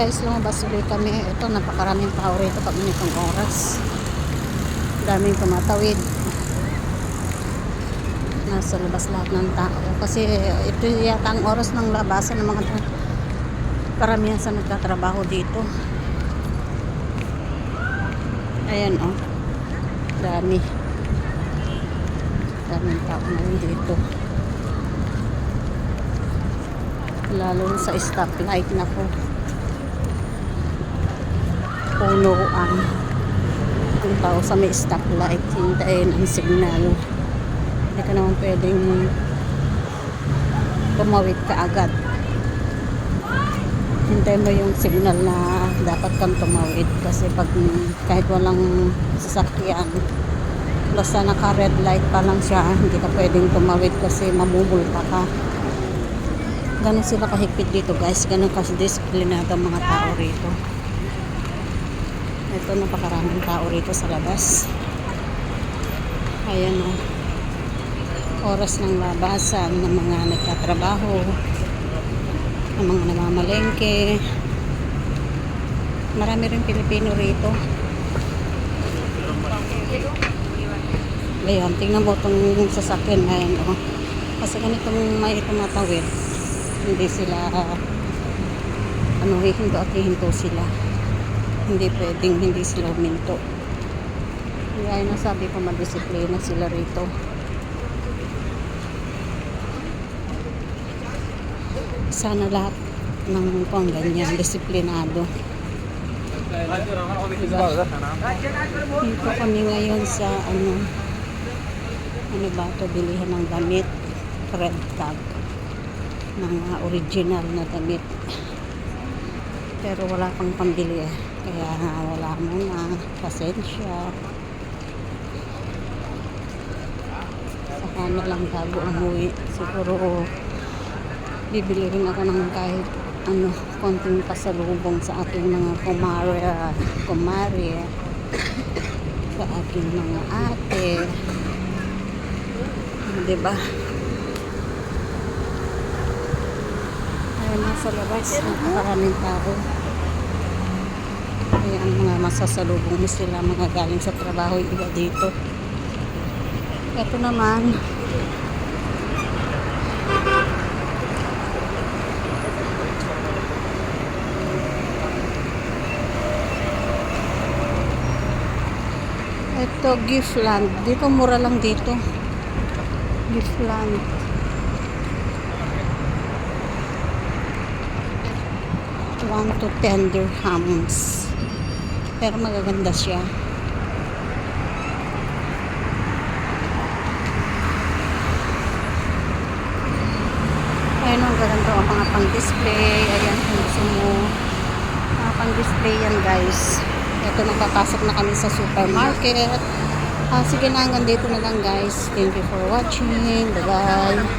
Guys, lumabas ulit kami. Ito, napakaraming tao rito pag ganitong oras. Daming tumatawid. Nasa labas lahat ng tao. Kasi ito yata ang oras ng labasan ng mga karamihan sa nagtatrabaho dito. Ayan oh. Dami. Daming tao na dito. Lalo sa stoplight na po. Punuan. Kung tao sa may stoplight, hintayin ang signal. Hindi ka naman pwedeng tumawid ka agad. Hintay mo yung signal na dapat kang tumawid kasi pag kahit walang sasakyan basta naka red light pa lang siya hindi ka pwedeng tumawid kasi mamumulta ka ganun sila kahigpit dito guys ganun kasi disiplinado ang mga tao rito ito napakaraming tao rito sa labas ayan o oras ng labasan ng mga nagtatrabaho ng mga namamalengke marami rin Pilipino rito Ayan, tingnan mo itong sasakyan na yan. Oh. Kasi ganitong may tumatawid, hindi sila, ano, hihinto at hihinto sila. Hindi pwedeng hindi sila huminto. Kaya yun sabi ko, madisiplina sila rito. Sana lahat ng pang ganyan, disiplinado. Dito kami ngayon sa ano ano ba ito bilihan ng damit red tag mga original na damit pero wala pang pambili eh kaya wala muna pasensya saka na lang bago umuwi siguro bibili rin ako ng kahit ano, konting pasalubong sa aking mga kumare, kumare, sa aking mga ate. Di ba? Ayun, nasa labas, napakaraming tao. Kaya ang mga masasalubong mo sila, mga galing sa trabaho, iba dito. Ito naman, Ito, Giftland. Dito, mura lang dito. Giftland. One to ten dirhams. Pero magaganda siya. Ayun, ang ganda ang mga pang-display. Ayan, kung gusto mo. Mga pang-display yan, guys. Ito, napapasok na kami sa supermarket. Ah, sige na, hanggang dito na lang, guys. Thank you for watching. Bye-bye.